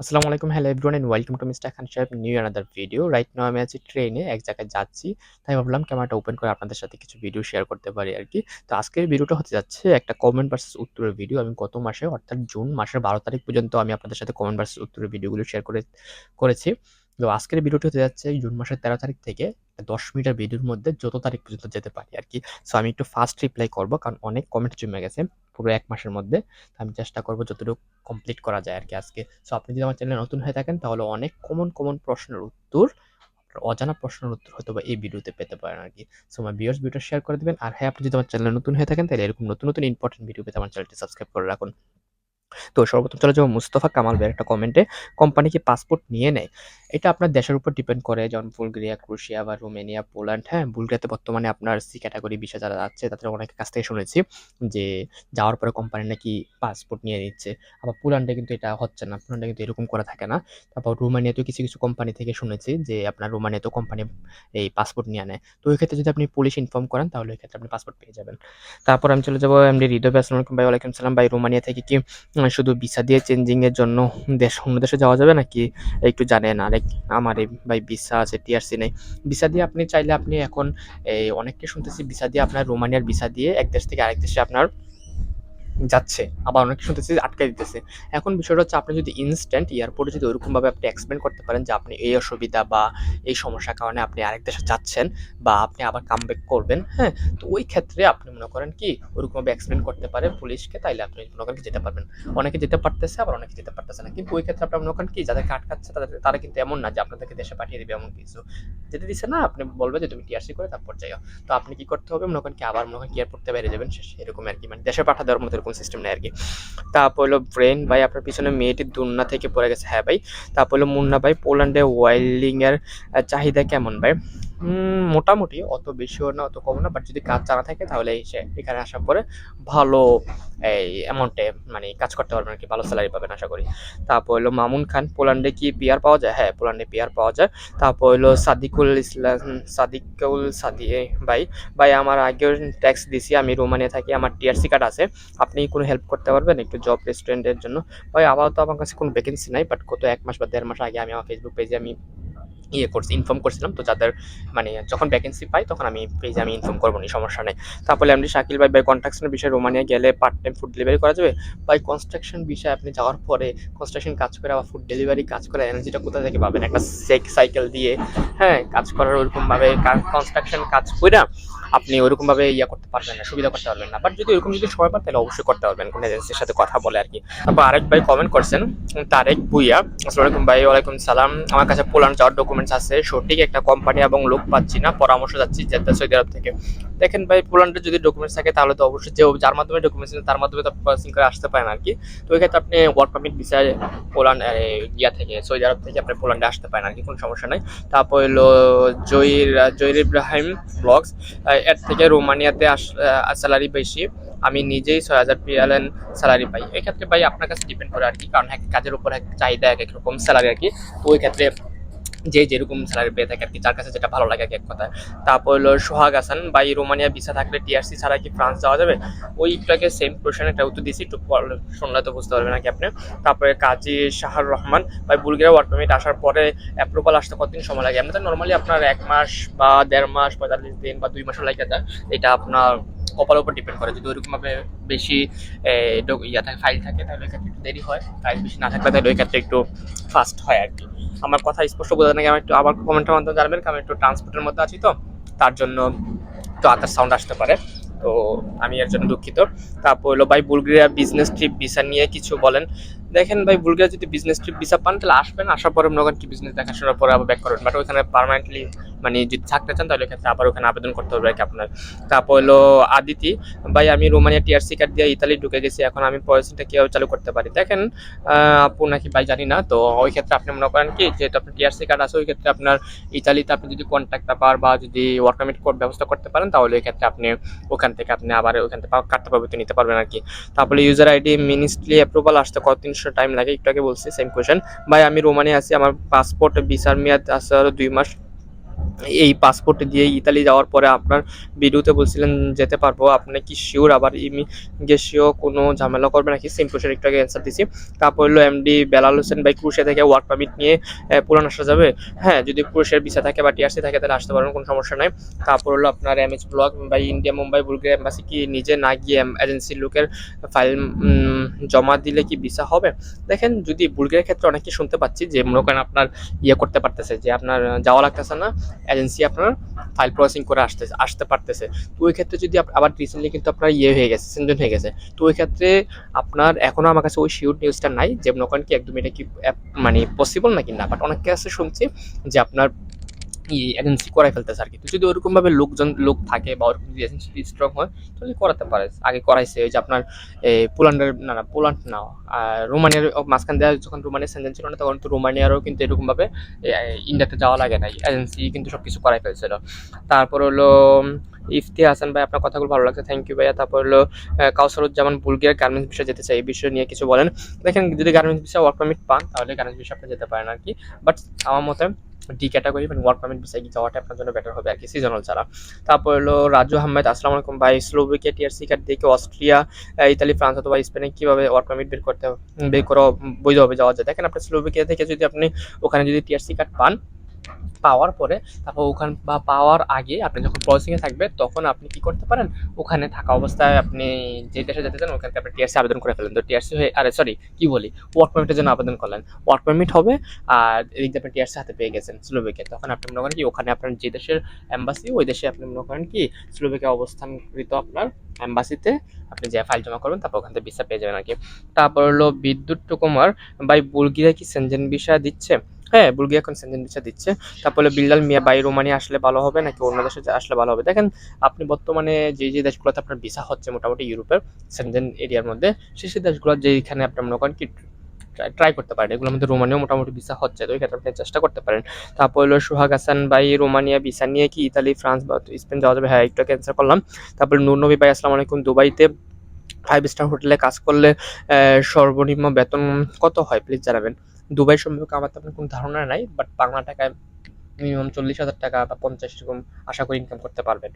আসসালামু আলাইকুম। Hello everyone and welcome to mister Khan Sahib new another video right now আমি আছি ট্রেনে এক জায়গায় যাচ্ছি। তাই ভাবলাম ক্যামেরাটা ওপেন করে আপনাদের সাথে কিছু ভিডিও শেয়ার করতে পারি আর কি। তো আজকের ভিডিওটা হতে যাচ্ছে একটা কমেন্ট ভার্সেস উত্তরের ভিডিও আমি গত মাসে, অর্থাৎ জুন মাসের বারো তারিখ পর্যন্ত আমি আপনাদের সাথে কমেন্ট ভার্সেস উত্তরের ভিডিওগুলো শেয়ার করে, করেছি। তো আজকের ভিডিওটি হতে যাচ্ছে জুন মাসের তেরো তারিখ থেকে দশ মিনিটের ভিডিওর মধ্যে যত তারিখ পর্যন্ত যেতে পারি আর কি। সো আমি একটু ফাস্ট রিপ্লাই করব কারণ অনেক কমেন্ট জমে গেছে। পুরো এক মাসের মধ্যে আমি চেষ্টা করব যতটুকু কমপ্লিট করা যায় আর কি আজকে। সো আপনি যদি আমার চ্যানেলে নতুন হয়ে থাকেন, তাহলে অনেক কমন কমন প্রশ্নের উত্তর, অজানা প্রশ্নের উত্তর হয়তো বা এই ভিডিওতে পেতে পারেন আর কি সো আমার ভিউয়ার্স ভিডিও শেয়ার করে দেবেন। আর হ্যাঁ আপনি যদি আমার চ্যানেলে নতুন হয়ে থাকেন, তাহলে এরকম নতুন নতুন ইম্পর্টেন্ট ভিডিও পেতে আমার চ্যানেলটি সাবস্ক্রাইব করে রাখুন। তো সর্বপ্রথম চলে যাব মুস্তফা কামাল ভাইয়ের একটা কমেন্টে কোম্পানি কি পাসপোর্ট নিয়ে নেয়? এটা আপনার দেশের উপর ডিপেন্ড করে, যেমন বুলগেরিয়া ক্রোশিয়া বা রোমেনিয়া, পোল্যান্ড হ্যাঁ? বুলগেরিয়াতে বর্তমানে আপনার সি ক্যাটাগরি বিষয় যারা যাচ্ছে তাদের অনেকের কাছ থেকে শুনেছি যে যাওয়ার পরে কোম্পানি নাকি পাসপোর্ট নিয়ে নিচ্ছে। আবার পোল্যান্ডে কিন্তু এটা হচ্ছে না, পোল্যান্ডে কিন্তু এরকম করা থাকে না। তারপর রোমানিয়াতেও কিছু কিছু কোম্পানি থেকে শুনেছি যে আপনার রোমানিয়াতেও কোম্পানি এই পাসপোর্ট নিয়ে নেয়। তো ওই ক্ষেত্রে যদি আপনি পুলিশ ইনফর্ম করেন, তাহলে ওই ক্ষেত্রে আপনি পাসপোর্ট পেয়ে যাবেন। তারপর আমি চলে যাব এমডি হৃদয় আসসালাম ভাই ওয়ালাইকুম সালাম ভাই। রোমানিয়া থেকে কি শুধু ভিসা দিয়ে চেঞ্জিংয়ের জন্য দেশ, অন্য দেশে যাওয়া যাবে নাকি? একটু জানেন, আরেক আমার এই ভাই ভিসা আছে, টিআরসি নেই। ভিসা দিয়ে আপনি চাইলে আপনি এখন, এই অনেককে শুনতেছি, ভিসা দিয়ে আপনার রোমানিয়ার ভিসা দিয়ে এক দেশ থেকে আরেক দেশে আপনার যাচ্ছে, আবার অনেকে শুনতেছি আটকে দিতেছে। এখন বিষয়টা হচ্ছে আপনি যদি ইনস্ট্যান্ট এয়ারপোর্টে যদি ওরকমভাবে আপনি এক্সপ্লেন করতে পারেন যে আপনি এই অসুবিধা বা এই সমস্যার কারণে আপনি আরেক দেশে যাচ্ছেন বা আপনি আবার কামব্যাক করবেন হ্যাঁ? তো ওই ক্ষেত্রে আপনি মনে করেন কি, ওরকমভাবে এক্সপ্লেন করতে পারে পুলিশকে, তাইলে আপনি মনে করেন যেতে পারবেন। অনেকে যেতে পারতেছে, আবার অনেকে যেতে পারতেছে না। কিন্তু ওই ক্ষেত্রে আপনি মনে করেন কি, যাদেরকে আটকাচ্ছে তাদের, তারা কিন্তু এমন না যে আপনাদেরকে দেশে পাঠিয়ে দেবে এমন কিছু। যেতে দিচ্ছে না, আপনি বলবে যে তুমি টিআরসি করে তারপর যাও তো আপনি কি করতে হবে? মনে করেন কি, আবার মনে করেন এয়ারপোর্টে বাইরে যাবেন এরকম আর কি। মানে দেশে পাঠা দেওয়ার মতো এরকম সিস্টেম নেই আর কি। তারপর হলো ব্রেন ভাই, আপনার পিছনে মেয়েটি দুন্না থেকে পড়ে গেছে। হ্যাঁ ভাই, তারপর হলো মুন্না ভাই পোল্যান্ডে ওয়াইল্ডিংয়ের চাহিদা কেমন ভাই? মোটামুটি অত বেশিও না, অত কম না বাট যদি কাজ জানা থাকে তাহলে এসে এখানে আসার পরে ভালো এই অ্যামাউন্টে মানে কাজ করতে পারবেন আর কি, ভালো স্যালারি পাবেন আশা করি। তারপর হলো মামুন খান, পোল্যান্ডে কি পিয়ার পাওয়া যায়? হ্যাঁ পোল্যান্ডে পিয়ার পাওয়া যায়। তারপর হলো সাদিকুল ইসলাম, সাদিকুল সাদি ভাই ভাই, আমার আগেও ট্যাক্স দিছি, আমি রোমানিয়া থাকি, আমার টিআরসি কার্ড আছে, আপনি কোনো হেল্প করতে পারবেন একটু জব রেস্টুরেন্টের জন্য? ভাই, আপাতত আমার কাছে কোনো ভ্যাকেন্সি নাই বাট কত এক মাস বা দেড় মাস আগে আমি আমার ফেসবুক পেজে আমি ইয়ে করছি ইনফর্ম করছিলাম। তো যাদের মানে যখন ভ্যাকেন্সি পাই, তখন আমি পেজে আমি ইনফর্ম করব, নি সমস্যা নেই। তারপরে আপনি শাকিল ভাই ভাই কনস্ট্রাকশনের বিষয়ে রোমানিয়া গেলে পার্ট টাইম ফুড ডেলিভারি করা যাবে? ভাই কনস্ট্রাকশন বিষয়ে আপনি যাওয়ার পরে কনস্ট্রাকশন কাজ করে আবার ফুড ডেলিভারি কাজ করে এনার্জিটা কোথা থেকে পাবেন? একটা সেক সাইকেল দিয়ে হ্যাঁ কাজ করার ওরকমভাবে কনস্ট্রাকশন কাজ করে আপনি ওরকমভাবে ইয়া করতে পারবেন না, সুবিধা করতে পারবেন না। বাট যদি ওরকম যদি সময় পান, তাহলে অবশ্যই করতে পারবেন, কোনো এজেন্সির সাথে কথা বলে আর কি। তারপর আরেক ভাই কমেন্ট করছেন, তারেক ভুইয়া আসসালামাইকুম ভাই, ওয়ালাইকুম সালাম। আমার কাছে পোলান যাওয়ার ডকুমেন্টস আছে, সঠিক একটা কোম্পানি এবং লোক পাচ্ছি না, পরামর্শ যাচ্ছি জেদ্দা সৌদি আরব থেকে। দেখেন ভাই পোল্যান্ডের যদি ডকুমেন্টস থাকে, তাহলে তো অবশ্যই যে যার মাধ্যমে ডকুমেন্টস নেই তার মাধ্যমে তো প্রসেসিং করে আসতে পারেন আর কি। তো ওই ক্ষেত্রে আপনি ওয়ার্ক পারমিট ভিসায় পোল্যান্ড ইয়া থেকে সৌদি আরব থেকে আপনি পোল্যান্ডে আসতে পারেন আর কি, কোনো সমস্যা নাই। তারপর হলো জয়ীর জয়ীর ইব্রাহিম ব্লগস এর থেকে রোমানিয়াতে স্যালারি বেশি। আমি নিজেই ছয় হাজার পিয়ালেন স্যালারি পাই। এক্ষেত্রে ভাই, আপনার কাছে ডিপেন্ড করে আর কি। কারণ এক কাজের উপর এক চাহিদা এক এক রকম স্যালারি আর কি। তো ওই ক্ষেত্রে যে যেরকম স্যালারি পেয়ে থাকে আর কি যার কাছে যেটা ভালো লাগে এক কথা তারপর হলো সোহাগ হাসান বা এই রোমানিয়া ভিসা থাকলে টিআরসি ছাড়া কি ফ্রান্স যাওয়া যাবে? ওই একটাকে সেম কোশ্চেন একটা উত্তর দিয়েছি, একটু শুনলে তো বুঝতে পারবেন নাকি আপনি। তারপরে কাজী শাহার রহমান বা বুলগেরিয়া ওয়ার্ক পারমিট আসার পরে অ্যাপ্রুভাল আসতে কতদিন সময় লাগে? এমনিতে নর্মালি আপনার এক মাস বা দেড় মাস, পঁয়তাল্লিশ দিন বা দুই মাসও লাগে যায় এটা আপনার কপালের উপর ডিপেন্ড করে। যদি ওইরকমভাবে বেশি ইয়া থাকে ফাইল থাকে, তাহলে ওই ক্ষেত্রে একটু দেরি হয়। ফাইল বেশি না থাকলে তাহলে ওই ক্ষেত্রে একটু ফাস্ট হয় আর কি। আমার কথা স্পষ্ট বোঝা নাকি আমি একটু আবার কমেন্টের মাধ্যমে জানবেন? কারণ একটু ট্রান্সপোর্টের মধ্যে আছি তো, তার জন্য একটু আদার সাউন্ড আসতে পারে। তো আমি এর জন্য দুঃখিত। তারপর হলো ভাই বুলগেরিয়া বিজনেস ট্রিপ ভিসা নিয়ে কিছু বলেন। দেখেন ভাই, বুলগেরিয়া যদি বিজনেস ট্রিপ ভিসা পান, তাহলে আসবেন। আসার পরে মনে করেন কি বিজনেস দেখাশোনার পরে আবার ব্যাক করবেন। বাট ওইখানে পারমানেন্টলি মানে যদি থাকতে চান, তাহলে ক্ষেত্রে আবার ওখানে আবেদন করতে হবে আর কি আপনার। তারপর হলো আদিতি। ভাই, আমি রোমানিয়া টিআরসি কার্ড দিয়ে ইতালি ঢুকে গেছি, এখন আমি পলিসিটা কীভাবে চালু করতে পারি? দেখেন আপু নাকি ভাই জানি না, তো ওই ক্ষেত্রে আপনি মনে করেন কি, যেহেতু আপনার টিআরসি কার্ড আছে, ওই ক্ষেত্রে আপনার ইতালিতে আপনি যদি কন্ট্যাক্ট পেপার বা যদি ওয়ার্ক পারমিট কোড ব্যবস্থা করতে পারেন, তাহলে ওই ক্ষেত্রে আপনি ওখান থেকে আপনি আবার ওখান থেকে কার্ডটা পাবিত নিতে পারবেন আর কি। তারপরে ইউজার আইডি মিনিস্ট্রি অ্যাপ্রুভাল আসতে কত, তিনশো টাইম লাগে? একটু আগে বলছি সেম কোয়েশন ভাই, আমি রোমানিয়া আছি, আমার পাসপোর্ট ভিসার মেয়াদ আছে আরও দুই মাস। এই পাসপোর্ট দিয়ে ইতালি যাওয়ার পরে আপনার ভিডিওতে বলছিলেন যেতে পারব, আপনি কি শিওর আবার ইমিগ্রেশিও কোনো ঝামেলা করবে নাকি? সেম কোশ্চেন একটু আগে অ্যান্সার দিছি। তারপর হলো এমডি বেলাল হোসেন ভাই ক্রুশিয়া থেকে ওয়ার্ক পারমিট নিয়ে পুরান আসা যাবে? হ্যাঁ যদি ক্রুশের ভিসা থাকে বা টিআরসি থাকে তাহলে আসতে পারবেন কোনো সমস্যা নাই। তারপর হলো আপনার এমএচ ব্লগ বা ইন্ডিয়া মুম্বাই বুলগেরিয়া এম্বাসি কি নিজে না গিয়ে এজেন্সির লোকের ফাইল জমা দিলে কি ভিসা হবে? দেখেন, যদি বুলগেরিয়ার ক্ষেত্রে অনেকে শুনতে পাচ্ছি যে মনে করেন আপনার ইয়ে করতে পারতেছে, যে আপনার যাওয়া লাগতেছে না এজেন্সি আপনার ফাইল প্রসেসিং করে আসতে আসতে পারতেছে। তো ওই ক্ষেত্রে যদি আবার রিসেন্টলি কিন্তু আপনার ইয়ে হয়ে গেছে সেনজন হয়ে গেছে। তো ওই ক্ষেত্রে আপনার এখনও আমার কাছে ওই শিওর নিউজটা নাই যে মনে করেন কি একদম এটা কি মানে পসিবল নাকি না? বাট অনেক আছে শুনছি যে আপনার এজেন্সি করাই ফেলতেছে আর কি যদি ওরকম ভাবে লোকজন, লোক থাকে বা ওরকম যদি এজেন্সি যদি স্ট্রং হয়, তাহলে করাতে পারে। আগে করাইছে ওই যে আপনার পোল্যান্ডের, না না, পোল্যান্ড না রোমানিয়ার মাঝখান দেওয়া যখন রোমানিয়ার সেনজেন ছিল না, তখন তো রোমানিয়ারও কিন্তু এরকমভাবে ইন্ডিয়াতে যাওয়া লাগে নাই এজেন্সি কিন্তু সব কিছু করাই ফেলছিল। তারপর হলো ইফতি হাসান ভাই, আপনার কথাগুলো ভালো লাগছে থ্যাংক ইউ ভাইয়া। তারপর হলো কাউসারুজ্জামান বুলগিয়ার গার্মেন্টস বিষয়ে যেতে চাই, এই বিষয় নিয়ে কিছু বলেন। দেখেন, যদি গার্মেন্টস বিষয়ে ওয়ার্ক পারমিট পান, তাহলে গার্মেন্টস বিষয়ে আপনি যেতে পারেন আর কি। বাট আমার মতে ডি ক্যাটাগরি মানে ওয়ার্ক পারমিট বিষয়ে যাওয়াটা আপনার জন্য বেটার হবে আর কি সিজনাল ছাড়া। তারপর হলো, রাজু আহমেদ, আসসালামু আলাইকুম ভাই স্লোভাকিয়া টিআরসি কার্ড দিয়ে অস্ট্রিয়া ইতালি ফ্রান্স অথবা স্পেনে কীভাবে ওয়ার্ক পারমিট বের করতে, বের করা, বৈধভাবে যাওয়া যায়? দেখেন, আপনার স্লোভাকিয়া থেকে যদি আপনি ওখানে যদি টিআরসি কার্ড পান পাওয়ার পরে তারপর ওখান বা পাওয়ার আগে আপনি যখন প্রসেসিং এ থাকবে, তখন আপনি কি করতে পারেন? ওখানে থাকা অবস্থায় আপনি যে দেশে যেতে চান ওখানে আপনি টিআরসি আবেদন করে ফেলেন। তো টিআরসি হয়ে, আরে সরি কি বলি? ওয়ার্ক পারমিটের জন্য আবেদন করলেন। ওয়ার্ক পারমিট হবে, আর এদিক আপনি টিআরসি হাতে পেয়ে গেছেন স্লোভেকিয়া তখন আপনি মনে করেন কি, ওখানে আপনার যে দেশের অ্যাম্বাসি ওই দেশে আপনি মনে করেন কি স্লোভেকিয়া অবস্থানকৃত আপনার অ্যাম্বাসিতে আপনি যে ফাইল জমা করবেন, তারপর ওখান থেকে ভিসা পেয়ে যাবেন আর কি তারপর হলো বিদ্যুৎ কুমার বাই বুলগিরা কি সেনজেন ভিসা দিচ্ছে? হ্যাঁ বুলগিয়া এখন সেনজেন ভিসা দিচ্ছে। তারপরে বিল্লাল মিয়া বাই রোমানিয়া আসলে ভালো হবে নাকি অন্য দেশে আসলে ভালো হবে? দেখেন আপনি বর্তমানে যে যে দেশগুলোতে আপনার ভিসা হচ্ছে মোটামুটি ইউরোপের সেনজেন এরিয়ার মধ্যে সেই সেই দেশগুলো যেখানে আপনার মনে করেন কি ট্রাই করতে পারেন এগুলোর মধ্যে রোমানিয়াও মোটামুটি ভিসা হচ্ছে তো ওই ক্ষেত্রে আপনি চেষ্টা করতে পারেন। তারপর হলো সোহাগ হাসান ভাই রোমানিয়া ভিসা নিয়ে কি ইতালি ফ্রান্স বা স্পেন যাওয়া যাবে? হ্যাঁ একটু ক্যান্সেল করলাম। তারপর নূর নবী ভাই আসসালামু আলাইকুম দুবাইতে ফাইভ স্টার হোটেলে কাজ করলে আহ, সর্বনিম্ন বেতন কত হয়? প্লিজ জানাবেন। দুবাই সম্পর্কে আমার তেমন কোনো ধারণা নাই বাট বাংলা টাকায় মিনিমাম চল্লিশ হাজার টাকা বা পঞ্চাশ এরকম আশা করি ইনকাম করতে পারবেন।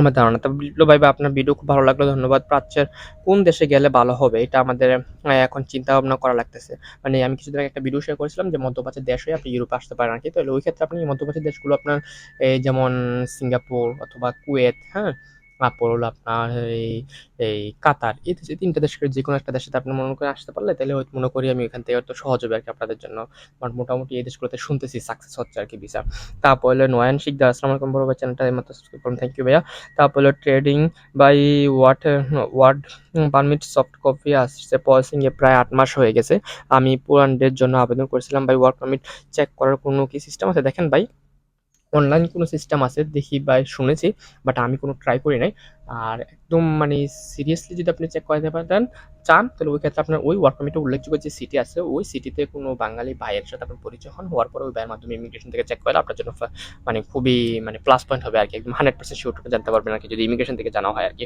আমার ধারণা তো বিপ্লব ভাই, বা আপনার ভিডিও খুব ভালো লাগল, ধন্যবাদ। প্রাচ্যের কোন দেশে গেলে ভালো হবে, এটা আমাদের এখন চিন্তা ভাবনা করা লাগতেছে। মানে আমি কিছুদিন আগে একটা ভিডিও শেয়ার করেছিলাম যে মধ্যপ্রাচ্যের দেশ হয়ে আপনি ইউরোপে আসতে পারেন আর কি তাহলে ওই ক্ষেত্রে আপনি মধ্যপ্রাচ্যের দেশগুলো আপনার যেমন সিঙ্গাপুর অথবা কুয়েত হ্যাঁ তারপর হলো আপনার এই এই কাতার, এই তিনটা দেশের যে কোনো একটা দেশে আপনি মনে করে আসতে পারলে তাহলে হয়তো মনে করি আমি এখান থেকে হয়তো সহজ হবে আর কি আপনাদের জন্য। বাট মোটামুটি এই দেশগুলোতে শুনতেছি সাকসেস হচ্ছে আর কি ভিসা তারপর হলো নয়ন শিকদার, আসসালামু আলাইকুম বড় ভাই চ্যানেলটা মাত্র সাবস্ক্রাইব করুন থ্যাংক ইউ ভাইয়া। তারপর হলো trading by what word permit soft copy আসছে প্রসেসিং এ প্রায় আট মাস হয়ে গেছে। আমি পোল্যান্ডের জন্য আবেদন করেছিলাম ভাই ওয়ার্ক পারমিট চেক করার কোনো কি সিস্টেম আছে দেখেন ভাই? অনলাইন কোনো সিস্টেম আছে দেখি বা শুনেছি বাট আমি কোনো ট্রাই করি নাই। আর একদম মানে সিরিয়াসলি যদি আপনি চেক করাতে পারেন, চান, তাহলে ওই ক্ষেত্রে আপনার ওই ওয়ার্ক পারমিটে উল্লেখযোগ্য যে সিটি আছে, ওই সিটিতে কোনো বাঙালি ভাইয়ের সাথে আপনার পরিচয় হন, হওয়ার পরে ওই ভাইয়ের মাধ্যমে ইমিগ্রেশন থেকে চেক করলে আপনার জন্য মানে খুবই মানে প্লাস পয়েন্ট হবে আর কি একদম হান্ড্রেড পার্সেন্ট শিওর জানতে পারবেন আর কি যদি ইমিগ্রেশন থেকে জানা হয় আর কি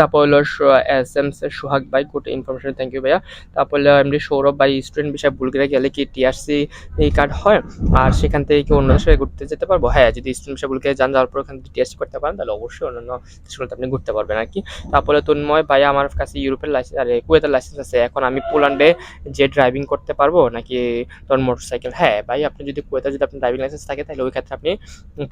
তারপর হলো এস এম সোহাগ ভাই গুড ইনফরমেশন থ্যাংক ইউ ভাইয়া। তারপর হলো এমডি সৌরভ ভাই স্টুডেন্ট বিষয়ে বুলগেরিয়া গেলে কি টিআরসি এই কার্ড হয়? আর সেখান থেকে কি অন্য দেশে ঘুরতে যেতে পারব? হ্যাঁ যদি স্টুডেন্ট বিষয়ে বুলগেরিয়া যান, যাওয়ার পর ওখান থেকে টিএসসি করতে পারেন, তাহলে অবশ্যই অন্যান্য দেশগুলোতে আপনি ঘুরতে পারবেন আর কি তারপরে তন্ময়, ভাই আমার কাছে ইউরোপের লাইসেন্স আরে কুয়েতের লাইসেন্স আছে, এখন আমি পোল্যান্ডে যে ড্রাইভিং করতে পারব নাকি ধরুন মোটরসাইকেল হ্যাঁ ভাই, আপনি যদি কুয়েতে যদি আপনার ড্রাইভিং লাইসেন্স থাকে, তাহলে ওই ক্ষেত্রে আপনি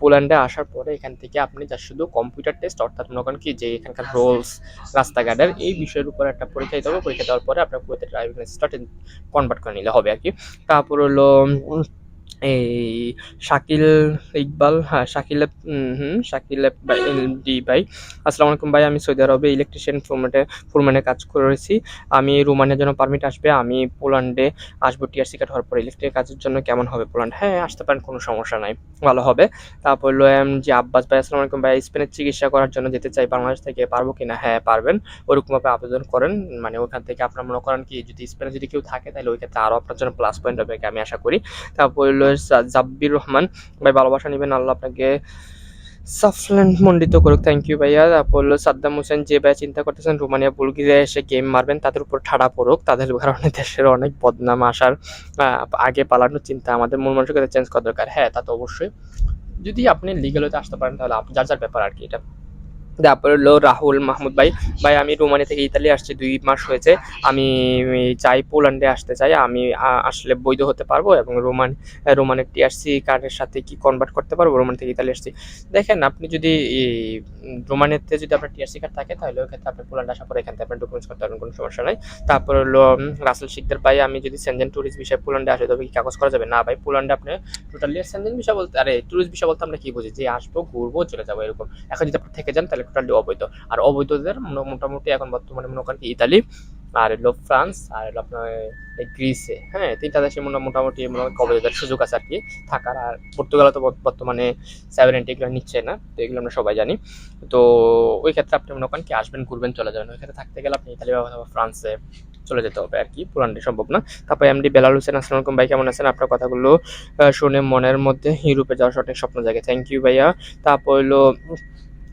পোল্যান্ডে আসার পরে এখান থেকে আপনি যা শুধু কম্পিউটার টেস্ট অর্থাৎ মনে করেন কি যে এখানকার রোলস রাস্তাঘাটের এই বিষয়ের উপর একটা পরীক্ষা দিতে হবে। পরীক্ষা দেওয়ার পরে আপনার কুয়েতে ড্রাইভিং লাইসেন্সটা কনভার্ট করে নিলে হবে আর কি। তারপর হলো এই শাকিল ইকবাল হ্যাঁ শাকিল হুম, শাকিল ডি ভাই আসসালামু আলাইকুম ভাই, আমি সৌদি আরবে ইলেকট্রিশিয়ান ফোরম্যাটে ফোরম্যানে কাজ করেছি। আমি রোমানিয়ার জন্য পারমিট আসবে, আমি পোল্যান্ডে আসব টিআরসি কার্ড হওয়ার পর। ইলেকট্রিক কাজের জন্য কেমন হবে পোল্যান্ড? হ্যাঁ আসতে পারেন, কোনো সমস্যা নাই, ভালো হবে। তারপর হলো যে আব্বাস ভাই, আসসালামু আলাইকুম ভাই স্পেনের চিকিৎসা করার জন্য যেতে চাই, বাংলাদেশ থেকে পারব কিনা? হ্যাঁ পারবেন। ওরকমভাবে আবেদন করেন মানে ওখান থেকে আপনার মনে করেন কি, যদি স্পেনে যদি কেউ থাকে, তাহলে ওই ক্ষেত্রে আরও আপনার জন্য প্লাস পয়েন্ট হবে আমি আশা করি। তারপর হলো জাব্বির রহমান। ভাই, ভালোবাসা নেবেন, আল্লাহ আপনাকে সাফল্যান্ড মণ্ডিত করুক। থ্যাংক ইউ ভাইয়া। হলো সাদ্দাম হোসেন, যে ভাইয়া চিন্তা করতেছেন, রোমানিয়া, বুলগেরিয়া এসে গেম মারবেন, তাদের উপর ঠাড়া পড়ুক। তাদের কারণে দেশের অনেক বদনাম আসার আগে পালানোর চিন্তা, আমাদের মন মানসিকতা চেঞ্জ করা দরকার। হ্যাঁ তা তো অবশ্যই। যদি আপনি লিগ্যাল হতে আসতে পারেন, তাহলে যার যার ব্যাপার আর কি, এটা তারপর হলো রাহুল, মাহমুদ ভাই। ভাই, আমি রোমানি থেকে ইতালি আসছি, দুই মাস হয়েছে। আমি চাই পোল্যান্ডে আসতে চাই। আমি আসলে বৈধ হতে পারব এবং রোমান, রোমানের টিআরসি কার্ডের সাথে কি কনভার্ট করতে পারব? রোমান থেকে ইতালি আসছি। দেখেন, আপনি যদি রোমানেতে যদি আপনার টিআরসি কার্ড থাকে, তাহলে ওই ক্ষেত্রে আপনি পোল্যান্ড আসার পরে এখান থেকে আপনার ডকুমেন্টস করতে পারবেন, কোনো সমস্যা নাই। তারপর হলো রাসেল শিকদার ভাই, আমি যদি সেনজেন ট্যুরিস্ট বিষয়ে পোল্যান্ডে আসে, তবে কি কাগজ করা যাবে? না ভাই, পোল্যান্ডে আপনি টোটালি সেনজেন বিষয় বলতে, আরে ট্যুরিস্ট বিষয় বলতে আমরা কি বুঝি? যে আসব, ঘুরবো, চলে যাব, এরকম। এখন যদি আপনি থেকে যান, তাহলে টোটালি অবৈধ। আর অবৈধদের মোটামুটি এখন বর্তমানে মনে করেন ইতালি, আর হলো ফ্রান্স, আর হলো আপনার গ্রিসে হ্যাঁ? তিনটা দেশে মোটামুটি মনে করেন অবৈধদের সুযোগ আছে আর কি থাকার। আর পর্তুগালে তো বর্তমানে সেভেন এইট এগুলো নিচ্ছে না, তো এগুলো আমরা সবাই জানি। তো ওই ক্ষেত্রে আপনি মনে করেন কি আসবেন, ঘুরবেন, চলে যাবেন। ওই ক্ষেত্রে থাকতে গেলে আপনি ইতালি বা ফ্রান্সে চলে যেতে হবে আর কি, পুরানটি সম্ভব না। তারপর এমডি বেলাল হোসেন, আসসালামু আলাইকুম ভাই, কেমন আছেন? আপনার কথাগুলো শুনে মনের মধ্যে ইউরোপে যাওয়ার সঠিক স্বপ্ন জাগে। থ্যাংক ইউ ভাইয়া। তারপর হলো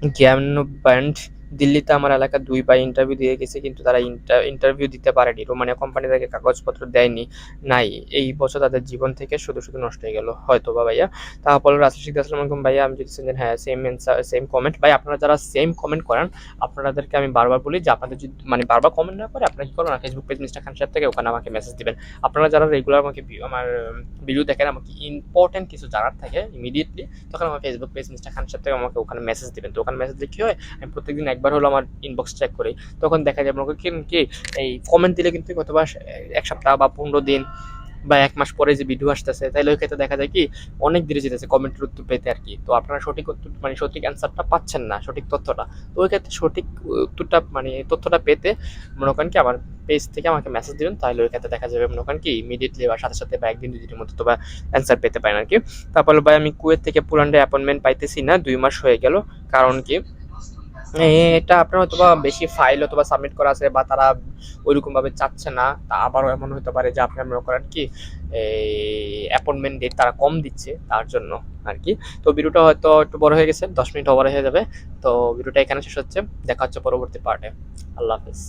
ગેમનું બંચ দিল্লিতে আমার এলাকার দুই ভাই ইন্টারভিউ দিয়ে গেছে, কিন্তু তারা ইন্টারভিউ দিতে পারেনি। রোমানিয়া কোম্পানি তাকে কাগজপত্র দেয়নি, নাই। এই বছর তাদের জীবন থেকে শুধু শুধু নষ্ট হয়ে গেল হয়তো বা ভাইয়া তারপর রাসিদ সিদ্দিক, আসসালামু আলাইকুম ভাইয়া। আমি যদি শুনছেন হ্যাঁ সেম সেম কমেন্ট ভাই, আপনারা যারা সেম কমেন্ট করেন, আপনাদেরকে আমি বারবার বলি যে আপনাদের যদি মানে বারবার কমেন্ট না করে, আপনারা কি করুন ফেসবুক পেজ মিস্টার খান সাহেব থেকে ওখানে আমাকে মেসেজ দিবেন। আপনারা যারা রেগুলার আমাকে আমার ভিডিও দেখেন, আমাকে ইম্পর্টেন্ট কিছু জানার থাকে ইমিডিয়েটলি তখন আমার ফেসবুক পেজ মিস্টার খান সাহেব থেকে আমাকে ওখানে মেসেজ দিবেন। তো ওখানে মেসেজ দিয়ে কি হয়, আমি প্রত্যেকদিন একবার হলো আমার ইনবক্স চেক করি। তখন দেখা যায় আমাকে কি কি? এই কমেন্ট দিলে কিন্তু অথবা এক সপ্তাহ বা পনেরো দিন বা এক মাস পরে যে ভিডিও আসতেছে তাহলে ওই ক্ষেত্রে দেখা যায় কি, অনেক দেরি যেতেছে কমেন্টের উত্তর পেতে আর কি। তো আপনারা সঠিক উত্তর মানে সঠিক অ্যান্সারটা পাচ্ছেন না, সঠিক তথ্যটা। তো ওই ক্ষেত্রে সঠিক উত্তরটা মানে তথ্যটা পেতে মনে করেন কি, আমার পেজ থেকে আমাকে মেসেজ দিবেন তাহলে ওই ক্ষেত্রে দেখা যাবে, মনে করেন কি ইমিডিয়েটলি বা সাথে সাথে বা একদিন, দুই দিনের মধ্যে তো বা অ্যান্সার পেতে পারেন আর কি। তারপর ভাই, আমি কুয়েত থেকে পুরান্ডে অ্যাপয়েন্টমেন্ট পাইতেছি না, দুই মাস হয়ে গেল। কারণ কি এটা আপনার হয়তো বা বেশি ফাইল অথবা সাবমিট করা আছে বা তারা ওইরকম ভাবে চাচ্ছে না, তা আবারও এমন হতে পারে যে আপনি মনে করেন কি এই অ্যাপয়েন্টমেন্ট ডেট তারা কম দিচ্ছে তার জন্য আর কি। তো ভিডিওটা হয়তো একটু বড় হয়ে গেছে, দশ মিনিট ওভার হয়ে যাবে। তো ভিডিওটা এখানে শেষ হচ্ছে, দেখা হচ্ছে পরবর্তী পার্টে আল্লাহ হাফিজ।